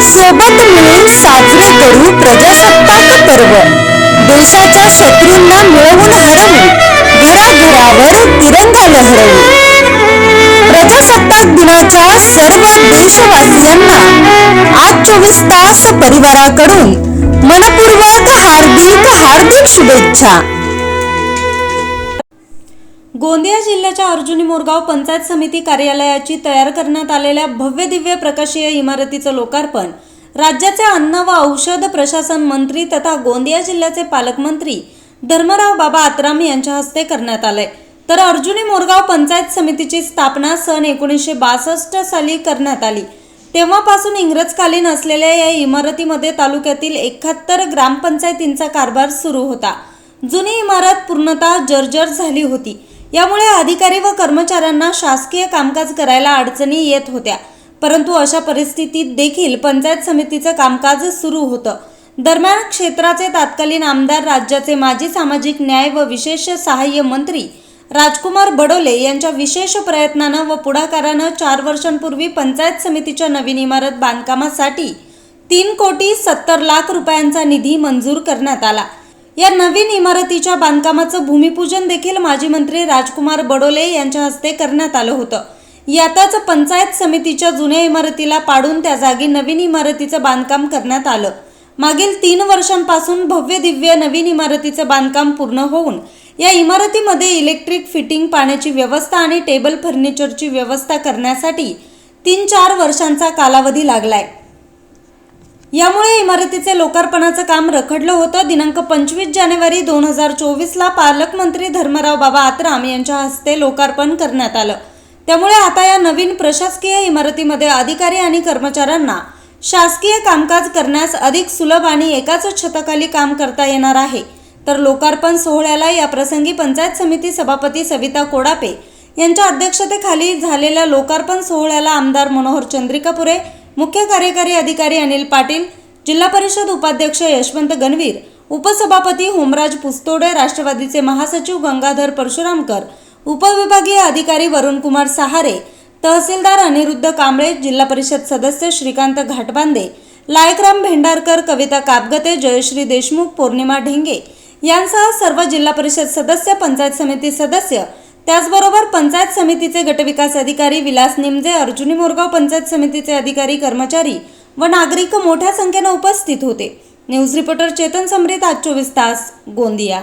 सोबत मिळून साजरे करू प्रजासत्ताक पर्व. देशाच्या शत्रूंना मिळवून हरवू घराघरावर तिरंगा लहरवू. प्रजासत्ताक दिनाच्या सर्व देशवासियांना आज चोवीस तास परिवाराकडून मनपूर्वक हार्दिक हार्दिक शुभेच्छा. गोंदिया जिल्ह्याच्या अर्जुनी मोरगाव पंचायत समिती कार्यालयाची तयार करण्यात आलेल्या भव्य दिव्य प्रकाशीय इमारतीचं लोकार्पण राज्याचे अन्न व औषध प्रशासन मंत्री तथा गोंदिया जिल्ह्याचे पालकमंत्री धर्मराव बाबा आत्राम यांच्या हस्ते करण्यात आलंय. तर अर्जुनी मोरगाव पंचायत समितीची स्थापना सन एकोणीसशे बासष्ट साली करण्यात आली. तेव्हापासून इंग्रजकालीन असलेल्या या इमारतीमध्ये तालुक्यातील एकाहत्तर ग्रामपंचायतींचा कारभार सुरू होता. जुनी इमारत पूर्णतः जर्जर झाली होती. यामुळे अधिकारी व कर्मचाऱ्यांना शासकीय कामकाज करायला अडचणी येत होत्या. परंतु अशा परिस्थितीत देखील पंचायत समितीचं कामकाज सुरू होतं. दरम्यान क्षेत्राचे तत्कालीन आमदार राज्याचे माजी सामाजिक न्याय व विशेष सहाय्य मंत्री राजकुमार बडोले यांच्या विशेष प्रयत्नानं व पुढाकारानं चार वर्षांपूर्वी पंचायत समितीच्या नवीन इमारत बांधकामासाठी तीन कोटी सत्तर लाख रुपयांचा निधी मंजूर करण्यात आला. या नवीन इमारतीच्या बांधकामाचं भूमिपूजन देखील माजी मंत्री राजकुमार बडोले यांच्या हस्ते करण्यात आलं होतं. यातच पंचायत समितीच्या जुन्या इमारतीला पाडून त्या जागी नवीन इमारतीचं बांधकाम करण्यात आलं. मागील तीन वर्षांपासून भव्य दिव्य नवीन इमारतीचं बांधकाम पूर्ण होऊन या इमारतीमध्ये इलेक्ट्रिक फिटिंग पाण्याची व्यवस्था आणि टेबल फर्निचरची व्यवस्था करण्यासाठी तीन चार वर्षांचा कालावधी लागलाय. यामुळे इमारतीचे लोकार्पणाचं काम रखडलं होतं. दिनांक पंचवीस जानेवारी दोन हजार चोवीसला पालकमंत्री धर्मराव बाबा आत्राम यांच्या हस्ते लोकार्पण करण्यात आलं. त्यामुळे आता या नवीन प्रशासकीय इमारतीमध्ये अधिकारी आणि कर्मचाऱ्यांना शासकीय कामकाज करण्यास अधिक सुलभ आणि एकाच छताखाली काम करता येणार आहे. तर लोकार्पण सोहळ्याला या प्रसंगी पंचायत समिती सभापती सविता कोडापे यांच्या अध्यक्षतेखाली झालेल्या लोकार्पण सोहळ्याला आमदार मनोहर चंद्रिकापुरे मुख्य कार्यकारी अधिकारी अनिल पाटील जिल्हा परिषद उपाध्यक्ष यशवंत गणवीर उपसभापती होमराज पुस्तोडे राष्ट्रवादीचे महासचिव गंगाधर परशुरामकर उपविभागीय अधिकारी वरुणकुमार सहारे तहसीलदार अनिरुद्ध कांबळे जिल्हा परिषद सदस्य श्रीकांत घाटबांदे लायकराम भेंडारकर कविता कापगते जयश्री देशमुख पौर्णिमा ढेंगे यांसह सर्व जिल्हा परिषद सदस्य पंचायत समिती सदस्य त्याचबरोबर पंचायत समितीचे गटविकास अधिकारी विलास निमजे अर्जुनी मोरगाव पंचायत समितीचे अधिकारी कर्मचारी व नागरिक मोठ्या संख्येनं उपस्थित होते. न्यूज रिपोर्टर चेतन समरीत आज चोवीस तास गोंदिया.